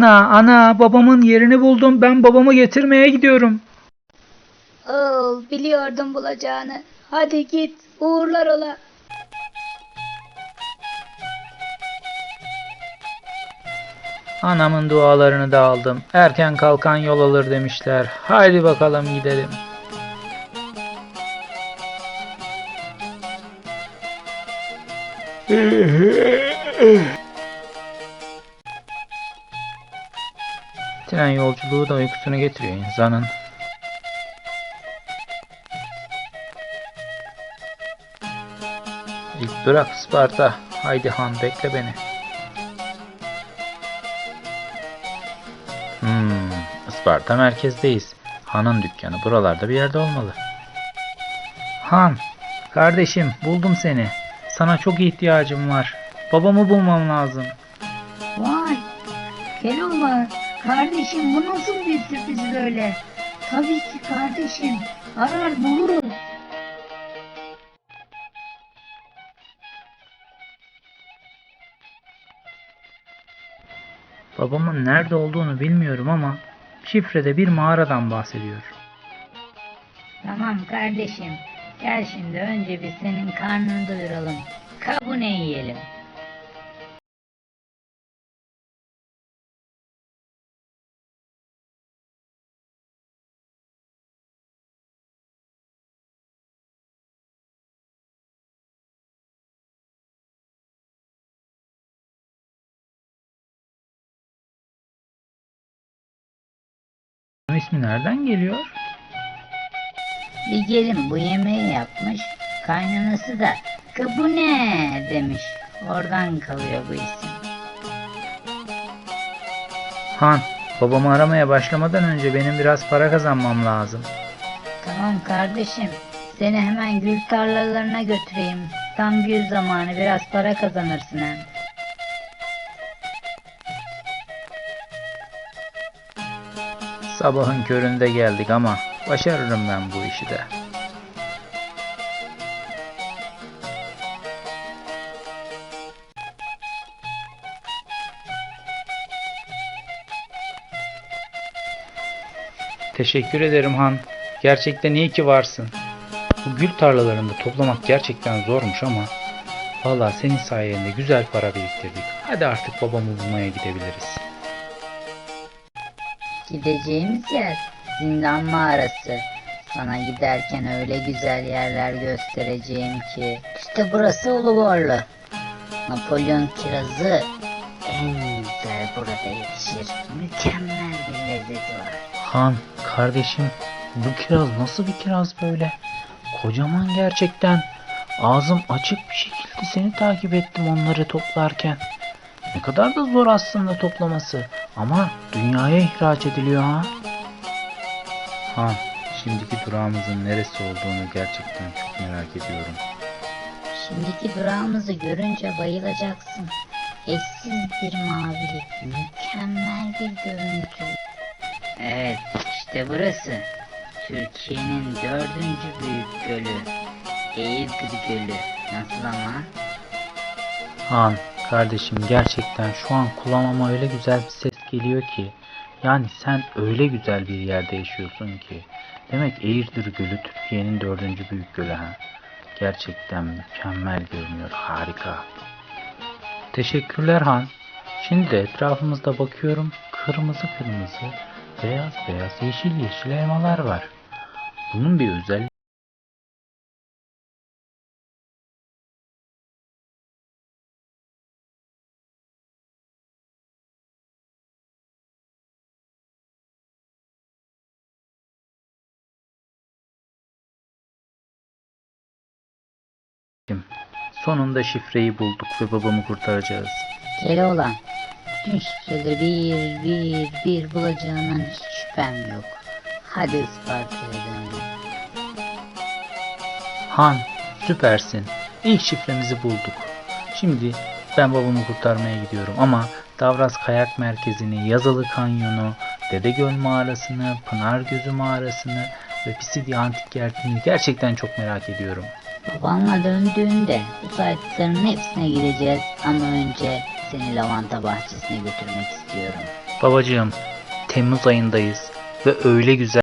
Ana ana babamın yerini buldum. Ben babamı getirmeye gidiyorum. Oğul biliyordum bulacağını. Hadi git uğurlar ola. Anamın dualarını da aldım. Erken kalkan yol alır demişler. Haydi bakalım gidelim. Tren yolculuğu da uykusunu getiriyor insanın. İlk durak Sparta. Haydi Han bekle beni. Hmm, Isparta merkezdeyiz. Han'ın dükkanı buralarda bir yerde olmalı. Han, kardeşim buldum seni. Sana çok ihtiyacım var. Babamı bulmam lazım. Vay. Keloğlan kardeşim bu nasıl bir sürpriz böyle? Tabii ki kardeşim. Arar buluruz. Babamın nerede olduğunu bilmiyorum ama şifrede bir mağaradan bahsediyor. Tamam kardeşim. Gel şimdi önce bir senin karnını doyuralım. Kabune yiyelim. İsmi nereden geliyor? Bir gelin bu yemeği yapmış. Kaynanası da kabune demiş. Oradan kalıyor bu isim. Han, babamı aramaya başlamadan önce benim biraz para kazanmam lazım. Tamam kardeşim. Seni hemen gül tarlalarına götüreyim. Tam gül zamanı biraz para kazanırsın hem. Sabahın köründe geldik ama başarırım ben bu işi de. Teşekkür ederim Han. Gerçekten iyi ki varsın. Bu gül tarlalarında toplamak gerçekten zormuş ama Valla senin sayende güzel para biriktirdik. Hadi artık babamı bulmaya gidebiliriz. Gideceğimiz yer zindan mağarası. Sana giderken öyle güzel yerler göstereceğim ki. İşte burası Uluborlu. Napolyon kirazı en güzel burada yetişir. Mükemmel bir lezzeti var. Han kardeşim bu kiraz nasıl bir kiraz böyle? Kocaman gerçekten. Ağzım açık bir şekilde seni takip ettim onları toplarken. Ne kadar da zor aslında toplaması. Ama dünyaya ihraç ediliyor ha. Han şimdiki durağımızın neresi olduğunu gerçekten çok merak ediyorum. Şimdiki durağımızı görünce bayılacaksın. Eşsiz bir mavilik, mükemmel bir görüntü. Evet, işte burası. Türkiye'nin dördüncü büyük gölü. Eğirdir Gölü. Nasıl ama? Han kardeşim gerçekten şu an kulağıma öyle güzel bir ses geliyor ki. Yani sen öyle güzel bir yerde yaşıyorsun ki. Demek Eğirdir Gölü Türkiye'nin dördüncü büyük gölü ha. Gerçekten mükemmel görünüyor harika. Teşekkürler Han. Şimdi de etrafımızda bakıyorum kırmızı kırmızı, beyaz beyaz, yeşil yeşil elmalar var. Bunun bir özelliği Sonunda şifreyi bulduk ve babamı kurtaracağız. Keloğlan. Bütün şifreleri bir bir bir bulacağından hiç şüphem yok. Hadi Isparta'ya dönelim. Han, süpersin. İlk şifremizi bulduk. Şimdi ben babamı kurtarmaya gidiyorum ama Davras Kayak Merkezi'ni, Yazılı Kanyonu, Dedegöl Mağarası'nı, Pınar Gözü Mağarası'nı ve Pisidia Antik Kentini gerçekten çok merak ediyorum. Babanla döndüğünde bu saydıklarının hepsine gideceğiz ama önce seni lavanta bahçesine götürmek istiyorum. Babacığım, Temmuz ayındayız ve öyle güzel